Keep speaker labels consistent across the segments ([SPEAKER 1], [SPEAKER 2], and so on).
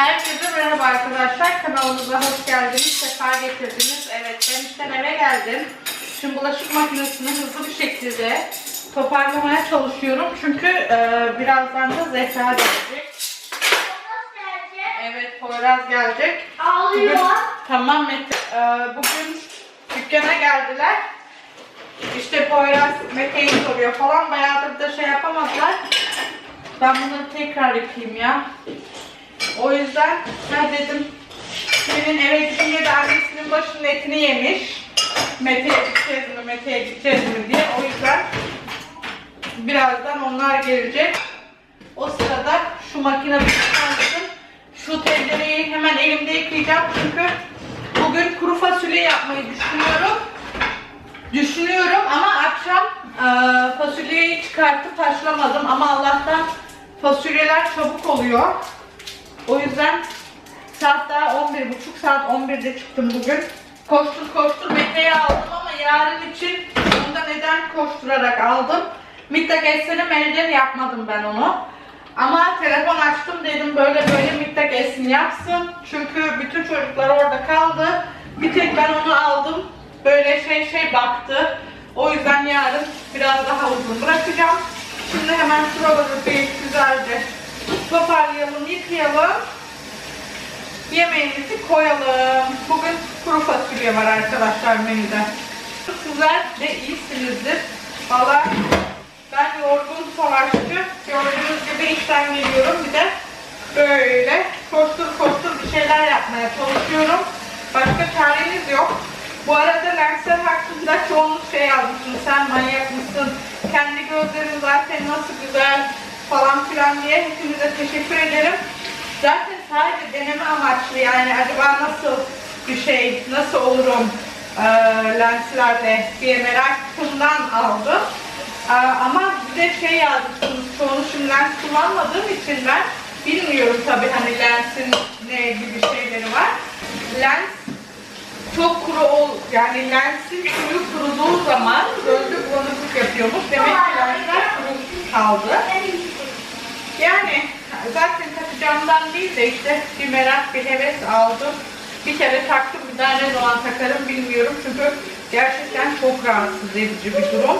[SPEAKER 1] Herkese merhaba arkadaşlar. Kanalımıza hoş geldiniz. Sefa getirdiniz. Evet ben işten eve geldim. Şimdi bulaşık makinesini hızlı bir şekilde toparlamaya çalışıyorum. Çünkü e, birazdan da Zehra gelecek. Evet Poyraz gelecek. Bugün,
[SPEAKER 2] Ağlıyor.
[SPEAKER 1] tamam Mete. e, bugün dükkana geldiler. İşte Poyraz Mete'yi soruyor falan. Bayağıdır da şey yapamadılar. Ben bunları tekrar yapayım ya. O yüzden ben dedim senin eve gidince de annesinin başının etini yemiş. Mete'ye gideceğiz mi, Mete'ye gideceğiz mi diye. O yüzden birazdan onlar gelecek. O sırada şu makine çalışsın. Şu tencereyi hemen elimde yıkayacağım çünkü bugün kuru fasulye yapmayı düşünüyorum. Düşünüyorum ama akşam eee, fasulyeyi çıkartıp haşlamadım ama Allah'tan fasulyeler çabuk oluyor. O yüzden saat daha 11.30 saat 11'de çıktım bugün. Koştur koştur Mete'yi aldım ama yarın için onu da neden koşturarak aldım. Mikta geçsene menüden yapmadım ben onu. Ama telefon açtım dedim böyle böyle Mikta geçsin yapsın. Çünkü bütün çocuklar orada kaldı. Bir tek ben onu aldım. Böyle şey şey baktı. O yüzden yarın biraz daha uzun bırakacağım. Şimdi hemen şuraları bir güzelce toparlayalım, yıkayalım. Yemeğimizi koyalım. Bugün kuru fasulye var arkadaşlar menüde. Sizler de iyisinizdir. Valla ben yorgun savaşçı. Gördüğünüz gibi işten geliyorum. Bir de böyle koştur koştur bir şeyler yapmaya çalışıyorum. Başka çareniz yok. Bu arada lensler hakkında çoğunluk şey yazmışsınız. Sen manyak mısın? Kendi gözlerin zaten nasıl güzel falan filan diye hepinize teşekkür ederim. Zaten sadece deneme amaçlı yani acaba nasıl bir şey, nasıl olurum e, lenslerle diye merakımdan aldım. E, ama bir de şey yazmışsınız, çoğunu şimdi lens kullanmadığım için ben bilmiyorum tabii hani lensin ne gibi şeyleri var. Lens çok kuru ol, yani lensin suyu kuruduğu zaman gözlük bulanıklık yapıyormuş. Demek ki lensler kuru kaldı. Yani zaten takacağımdan değil de işte bir merak, bir heves aldım. Bir kere taktım, bir daha ne zaman takarım bilmiyorum. Çünkü gerçekten çok rahatsız edici bir durum.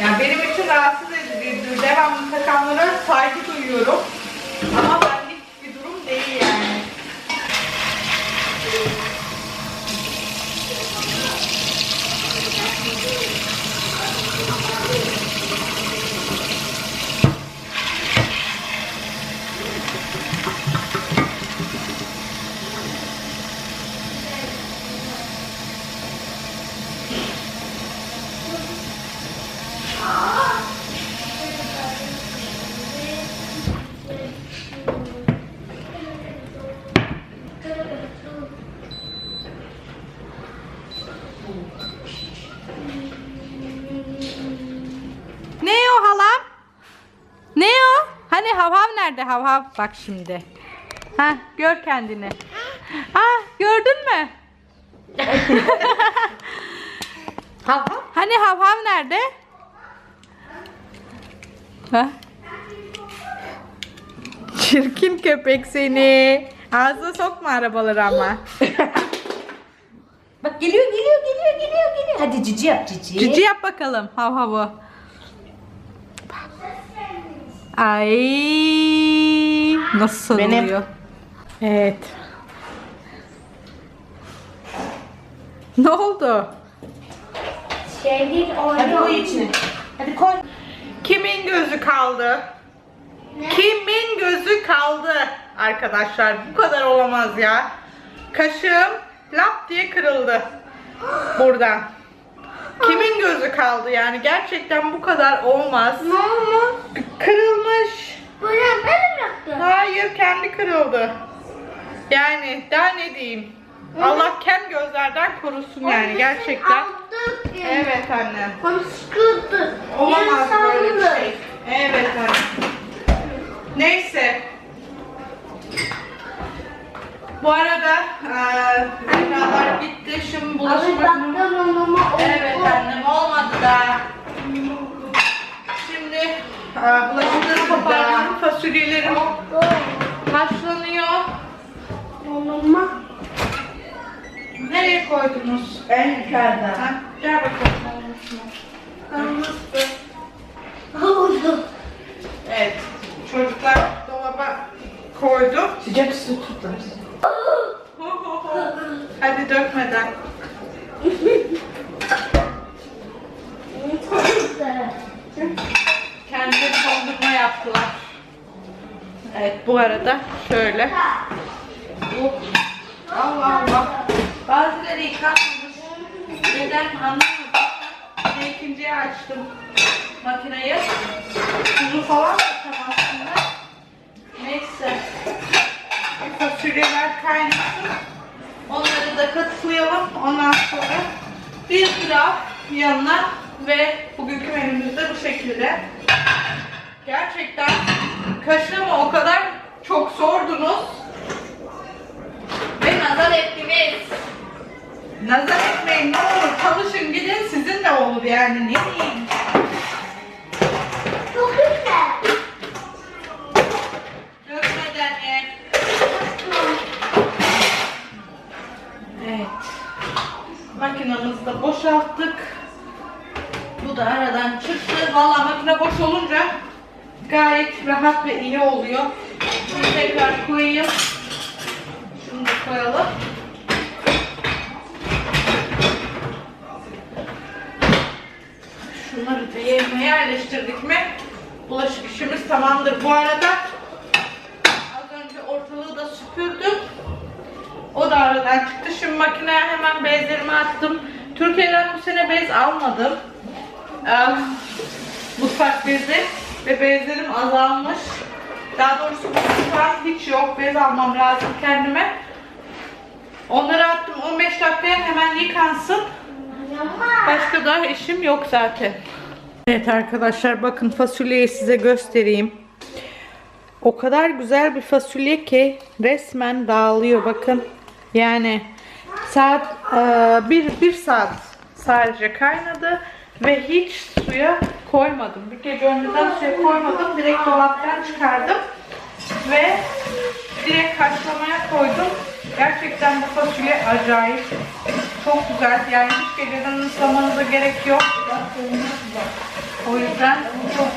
[SPEAKER 1] Yani benim için rahatsız edici, devamlı takanlara saygı duyuyorum. Ama benlik bir durum değil yani. Ne o halam? Ne o? Hani nerede havhav? Bak şimdi. Ha gör kendini. Ha gördün mü?
[SPEAKER 2] Hav
[SPEAKER 1] Hani havhav nerede? Ha? Çirkin köpek seni. Ağzına sokma arabaları ama.
[SPEAKER 2] Bak geliyor geliyor geliyor geliyor geliyor. Hadi cici yap cici.
[SPEAKER 1] Cici yap bakalım hav havı. Ay nasıl
[SPEAKER 2] Benim.
[SPEAKER 1] oluyor? Evet. Ne oldu?
[SPEAKER 2] Şey değil Hadi koy içine. Hadi koy.
[SPEAKER 1] Kimin gözü kaldı? Kimin gözü kaldı arkadaşlar? Bu kadar olamaz ya. Kaşığım lap diye kırıldı. Buradan. Kimin gözü kaldı yani? Gerçekten bu kadar olmaz.
[SPEAKER 2] Ne oldu?
[SPEAKER 1] Kırılmış.
[SPEAKER 2] Böyle ben yaptım?
[SPEAKER 1] Hayır kendi kırıldı. Yani daha ne diyeyim? Allah kem gözlerden korusun yani gerçekten. Evet anne.
[SPEAKER 2] Konuşkuldu.
[SPEAKER 1] Olamaz böyle bir şey. Evet anne. Neyse. Bu arada eee zehralar bitti. Şimdi
[SPEAKER 2] Abi onuma
[SPEAKER 1] Evet annem olmadı da. Şimdi eee bulaşıkları toparlıyorum. Fasulyelerim haşlanıyor.
[SPEAKER 2] Mama.
[SPEAKER 1] Nereye koydunuz?
[SPEAKER 3] En yukarıda.
[SPEAKER 1] Ha, gel bakalım olmuş mu?
[SPEAKER 2] Oldu.
[SPEAKER 1] Evet. Çocuklar dolaba koydu.
[SPEAKER 3] Sıcak su tutlar.
[SPEAKER 1] Hadi dökmeden. Kendileri dondurma yaptılar. Evet bu arada şöyle. Bu Allah Allah. Bazıları yıkanmamış. Neden anlamadım. De ikinciye açtım makineyi. Tuzu falan da aslında. Neyse. Bir fasulyeler kaynasın. Onları da katlayalım. Ondan sonra bir pilav yanına ve bugünkü menümüz de bu şekilde. Gerçekten kaşığımı o kadar çok sordunuz ve nazar ettiniz. Nazar etmeyin ne olur çalışın gidin sizin de olur yani ne diyeyim.
[SPEAKER 2] Çok güzel.
[SPEAKER 1] Dökmeden. Evet. Makinamızı da boşalttık. Bu da aradan çıktı. Vallahi makine boş olunca gayet rahat ve iyi oluyor. Şunu tekrar koyayım. Şunu da koyalım. Şunları da yerine yerleştirdik mi? Bulaşık işimiz tamamdır. Bu arada az önce ortalığı da süpürdüm. O da aradan çıktı. Şimdi makineye hemen bezlerimi attım. Türkiye'den bu sene bez almadım. Ee, mutfak bezi ve bezlerim azalmış. Daha doğrusu mutfak hiç yok. Bez almam lazım kendime. Onları attım 15 dakikaya hemen yıkansın. Başka da işim yok zaten. Evet arkadaşlar bakın fasulyeyi size göstereyim. O kadar güzel bir fasulye ki resmen dağılıyor bakın. Yani saat e, bir, bir saat sadece kaynadı ve hiç suya koymadım. Bir gece önceden suya koymadım. Direkt dolaptan çıkardım ve direkt haşlamaya koydum. Gerçekten bu fasulye acayip. Çok güzel. Yani hiç geceden ıslamanıza gerek yok. O yüzden çok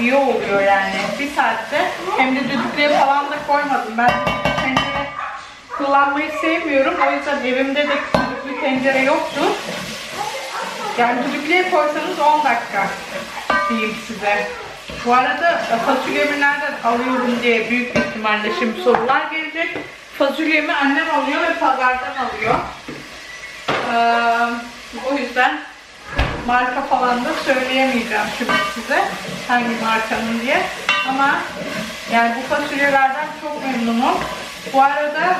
[SPEAKER 1] iyi oluyor yani. Bir saatte. Hem de düdüklüğe falan da koymadım. Ben tencere kullanmayı sevmiyorum. O yüzden evimde de düdüklü tencere yoktu. Yani düdüklüğe koysanız 10 dakika diyeyim size. Bu arada e, fasulyemi nereden alıyorum diye büyük bir ihtimalle şimdi sorular gelecek. Fasulyemi annem alıyor ve pazardan alıyor. Ee, o yüzden marka falan da söyleyemeyeceğim şimdi size hangi markanın diye. Ama yani bu fasulyelerden çok memnunum. Bu arada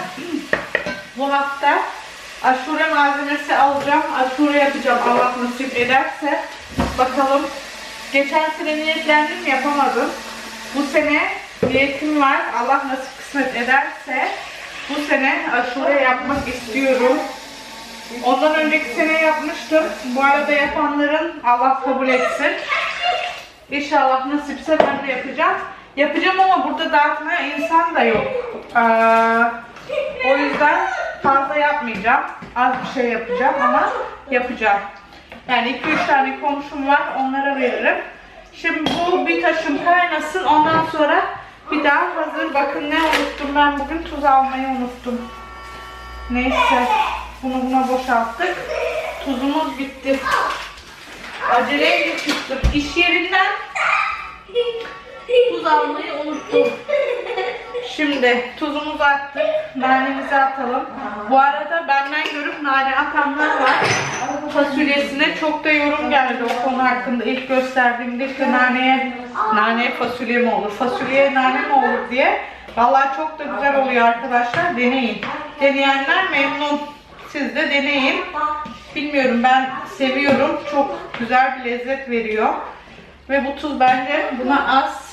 [SPEAKER 1] bu hafta aşure malzemesi alacağım. Aşure yapacağım Allah nasip ederse. Bakalım. Geçen sene niyetlendim yapamadım. Bu sene niyetim var. Allah nasip kısmet ederse bu sene aşure yapmak istiyorum. Ondan önceki sene yapmıştım. Bu arada yapanların Allah kabul etsin. İnşallah nasipse ben de yapacağım. Yapacağım ama burada dağıtmaya insan da yok. Ee, o yüzden fazla yapmayacağım. Az bir şey yapacağım ama yapacağım. Yani 2-3 tane komşum var onlara veririm. Şimdi bu bir taşım kaynasın ondan sonra bir daha hazır. Bakın ne unuttum ben bugün tuz almayı unuttum. Neyse bunu buna boşalttık. Tuzumuz bitti. Aceleyle çıktım. İş yerinden tuz almayı unuttum. Şimdi tuzumuzu attık. Nanemizi atalım. Bu arada benden görüp nane atanlar var. Fasulyesine çok da yorum geldi o konu hakkında. İlk gösterdiğimde işte naneye, naneye fasulye mi olur, fasulyeye nane mi olur diye. Vallahi çok da güzel oluyor arkadaşlar. Deneyin. Deneyenler memnun. Siz de deneyin. Bilmiyorum ben seviyorum. Çok güzel bir lezzet veriyor. Ve bu tuz bence buna az.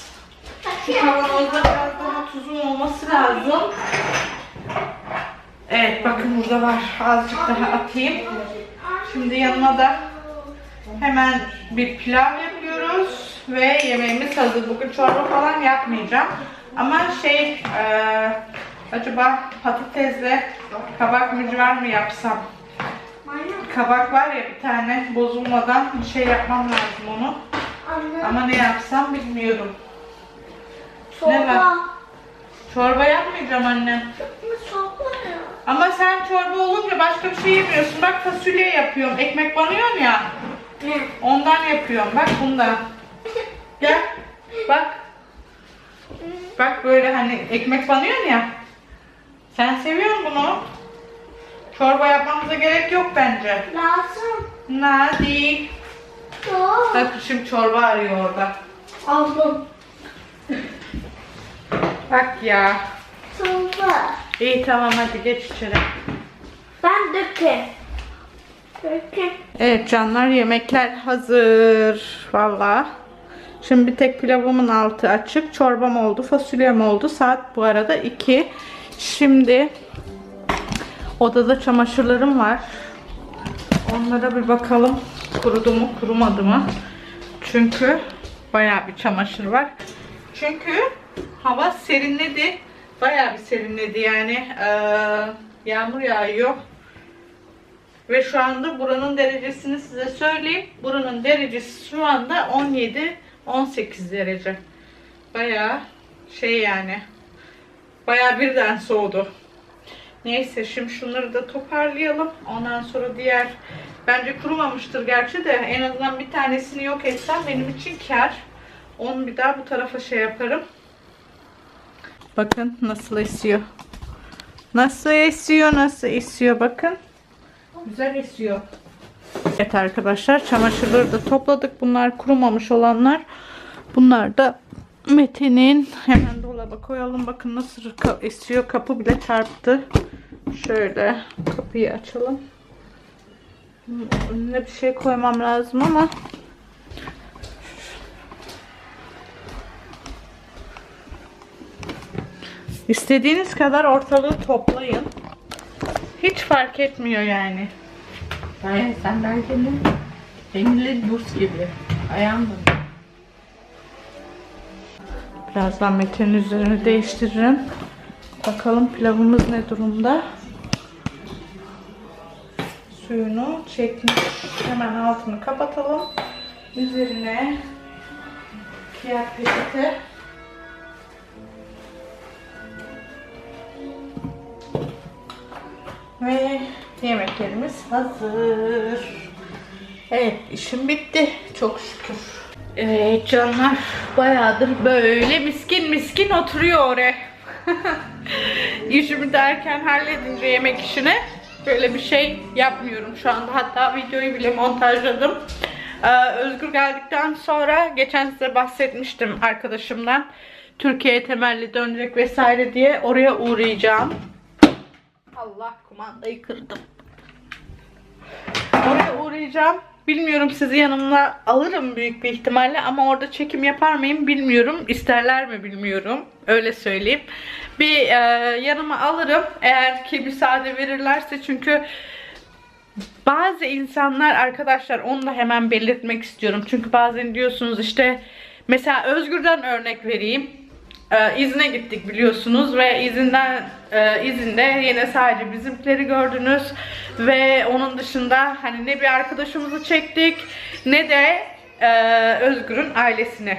[SPEAKER 1] Şu kavanozda biraz daha tuzun olması lazım. Evet bakın burada var. Azıcık daha atayım. Şimdi yanına da hemen bir pilav yapıyoruz. Ve yemeğimiz hazır. Bugün çorba falan yapmayacağım. Ama şey e, Acaba patatesle kabak mücver mi yapsam? Kabak var ya bir tane bozulmadan bir şey yapmam lazım onu. Ama ne yapsam bilmiyorum.
[SPEAKER 2] Çorba.
[SPEAKER 1] ne var? Çorba yapmayacağım anne.
[SPEAKER 2] Çorba ya.
[SPEAKER 1] Ama sen çorba olunca başka bir şey yemiyorsun. Bak fasulye yapıyorum. Ekmek banıyorum ya.
[SPEAKER 2] Ne?
[SPEAKER 1] Ondan yapıyorum. Bak bundan. Gel. Bak. Bak böyle hani ekmek banıyorsun ya. Sen seviyorsun bunu. Çorba yapmamıza gerek yok bence.
[SPEAKER 2] Lazım. Doğru.
[SPEAKER 1] Bak şimdi çorba arıyor orada.
[SPEAKER 2] Aldım.
[SPEAKER 1] Bak ya.
[SPEAKER 2] Çorba.
[SPEAKER 1] İyi tamam hadi geç içeri.
[SPEAKER 2] Ben dökeyim. Dökeyim.
[SPEAKER 1] Evet canlar yemekler hazır. Valla. Şimdi bir tek pilavımın altı açık. Çorbam oldu. Fasulyem oldu. Saat bu arada 2. Şimdi odada çamaşırlarım var. Onlara bir bakalım. Kurudu mu kurumadı mı? Çünkü bayağı bir çamaşır var. Çünkü hava serinledi. Bayağı bir serinledi yani. Ee, yağmur yağıyor. Ve şu anda buranın derecesini size söyleyeyim. Buranın derecesi şu anda 17 18 derece. Bayağı şey yani. Bayağı birden soğudu. Neyse şimdi şunları da toparlayalım. Ondan sonra diğer bence kurumamıştır gerçi de en azından bir tanesini yok etsem benim için kar. Onu bir daha bu tarafa şey yaparım. Bakın nasıl esiyor. Nasıl esiyor, nasıl esiyor bakın. Güzel esiyor. Evet arkadaşlar çamaşırları da topladık. Bunlar kurumamış olanlar. Bunlar da Mete'nin hemen dolaba koyalım. Bakın nasıl esiyor. Kapı bile çarptı. Şöyle kapıyı açalım. Önüne bir şey koymam lazım ama İstediğiniz kadar ortalığı toplayın. Hiç fark etmiyor yani.
[SPEAKER 3] Hayır sen derken de peynirli buz gibi. Ayağım da.
[SPEAKER 1] Birazdan Mete'nin üzerini değiştiririm. Bakalım pilavımız ne durumda. Suyunu çekmiş. Hemen altını kapatalım. Üzerine kağıt Ve yemeklerimiz hazır. Evet işim bitti. Çok şükür. Evet canlar bayağıdır böyle miskin miskin oturuyor oraya. İşimi derken halledince yemek işini böyle bir şey yapmıyorum şu anda. Hatta videoyu bile montajladım. Ee, Özgür geldikten sonra geçen size bahsetmiştim arkadaşımdan. Türkiye'ye temelli dönecek vesaire diye oraya uğrayacağım. Allah kumandayı kırdım. Oraya uğrayacağım. Bilmiyorum sizi yanımda alırım büyük bir ihtimalle ama orada çekim yapar mıyım bilmiyorum. İsterler mi bilmiyorum. Öyle söyleyeyim. Bir e, yanıma alırım eğer ki müsaade verirlerse çünkü bazı insanlar arkadaşlar onu da hemen belirtmek istiyorum. Çünkü bazen diyorsunuz işte mesela Özgür'den örnek vereyim. Ee, izne gittik biliyorsunuz ve izinden e, izinde yine sadece bizimkileri gördünüz ve onun dışında hani ne bir arkadaşımızı çektik ne de e, Özgür'ün ailesini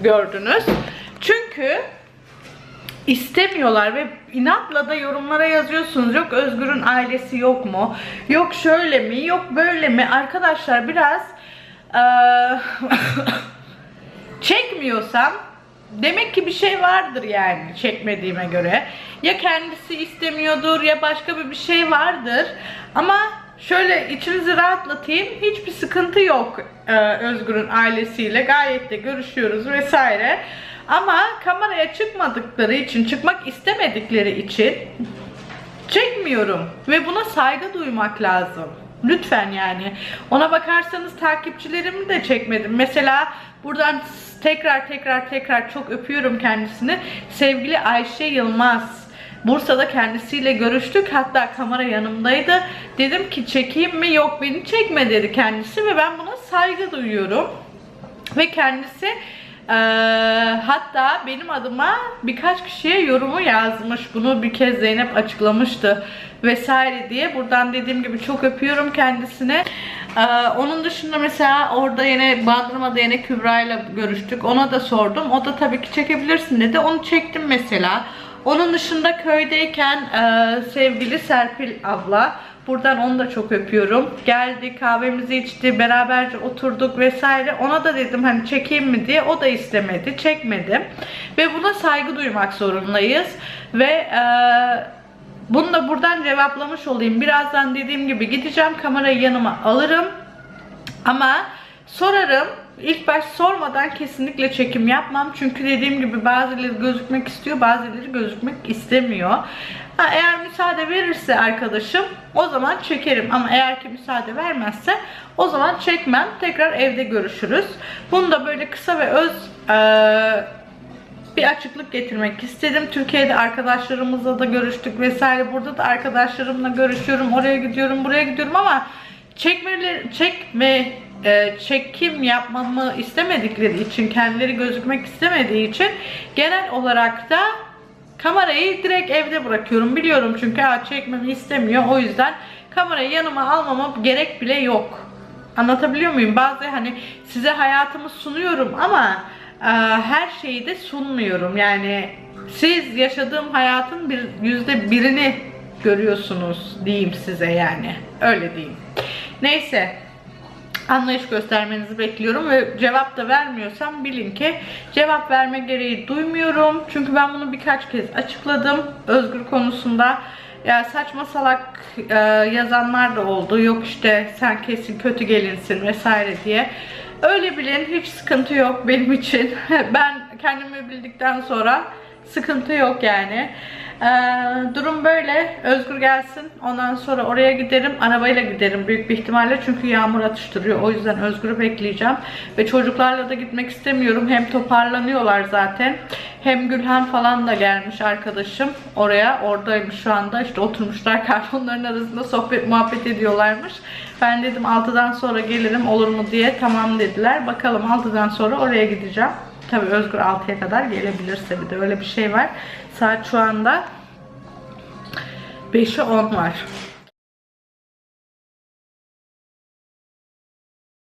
[SPEAKER 1] gördünüz. Çünkü istemiyorlar ve inatla da yorumlara yazıyorsunuz. Yok Özgür'ün ailesi yok mu? Yok şöyle mi? Yok böyle mi? Arkadaşlar biraz eee, çekmiyorsam demek ki bir şey vardır yani çekmediğime göre. Ya kendisi istemiyordur ya başka bir bir şey vardır. Ama şöyle içinizi rahatlatayım. Hiçbir sıkıntı yok eee, Özgür'ün ailesiyle. Gayet de görüşüyoruz vesaire. Ama kameraya çıkmadıkları için, çıkmak istemedikleri için çekmiyorum ve buna saygı duymak lazım. Lütfen yani. Ona bakarsanız takipçilerimi de çekmedim. Mesela buradan tekrar tekrar tekrar çok öpüyorum kendisini. Sevgili Ayşe Yılmaz. Bursa'da kendisiyle görüştük. Hatta kamera yanımdaydı. Dedim ki çekeyim mi? Yok beni çekme dedi kendisi ve ben buna saygı duyuyorum. Ve kendisi Ee, hatta benim adıma birkaç kişiye yorumu yazmış. Bunu bir kez Zeynep açıklamıştı vesaire diye. Buradan dediğim gibi çok öpüyorum kendisine. Ee, onun dışında mesela orada yine Bandırma'da yine Kübra ile görüştük. Ona da sordum. O da tabii ki çekebilirsin dedi. Onu çektim mesela. Onun dışında köydeyken e, sevgili Serpil abla Buradan onu da çok öpüyorum. Geldi kahvemizi içti beraberce oturduk vesaire. Ona da dedim hani çekeyim mi diye. O da istemedi. Çekmedi. Ve buna saygı duymak zorundayız. Ve e, bunu da buradan cevaplamış olayım. Birazdan dediğim gibi gideceğim kamerayı yanıma alırım. Ama sorarım. İlk baş sormadan kesinlikle çekim yapmam. Çünkü dediğim gibi bazıları gözükmek istiyor, bazıları gözükmek istemiyor. Ha, eğer müsaade verirse arkadaşım o zaman çekerim. Ama eğer ki müsaade vermezse o zaman çekmem. Tekrar evde görüşürüz. Bunu da böyle kısa ve öz eee bir açıklık getirmek istedim. Türkiye'de arkadaşlarımızla da görüştük vesaire. Burada da arkadaşlarımla görüşüyorum. Oraya gidiyorum, buraya gidiyorum ama çekmeleri, çekme, e, çekim yapmamı istemedikleri için, kendileri gözükmek istemediği için genel olarak da kamerayı direkt evde bırakıyorum. Biliyorum çünkü ha, çekmemi istemiyor. O yüzden kamerayı yanıma almama gerek bile yok. Anlatabiliyor muyum? Bazı hani size hayatımı sunuyorum ama her şeyi de sunmuyorum. Yani siz yaşadığım hayatın bir yüzde birini görüyorsunuz diyeyim size yani. Öyle diyeyim. Neyse anlayış göstermenizi bekliyorum ve cevap da vermiyorsam bilin ki cevap verme gereği duymuyorum. Çünkü ben bunu birkaç kez açıkladım Özgür konusunda. Ya saçma salak e, yazanlar da oldu. Yok işte sen kesin kötü gelinsin vesaire diye. Öyle bilin hiç sıkıntı yok benim için. ben kendimi bildikten sonra sıkıntı yok yani. Ee, durum böyle. Özgür gelsin. Ondan sonra oraya giderim. Arabayla giderim büyük bir ihtimalle. Çünkü yağmur atıştırıyor. O yüzden Özgür'ü bekleyeceğim. Ve çocuklarla da gitmek istemiyorum. Hem toparlanıyorlar zaten. Hem Gülhan falan da gelmiş arkadaşım. Oraya. Oradaymış şu anda. İşte oturmuşlar. Kartonların arasında sohbet muhabbet ediyorlarmış. Ben dedim 6'dan sonra gelirim olur mu diye. Tamam dediler. Bakalım 6'dan sonra oraya gideceğim. Tabii Özgür 6'ya kadar gelebilirse bir de öyle bir şey var. Saat şu anda 5'e 10 var.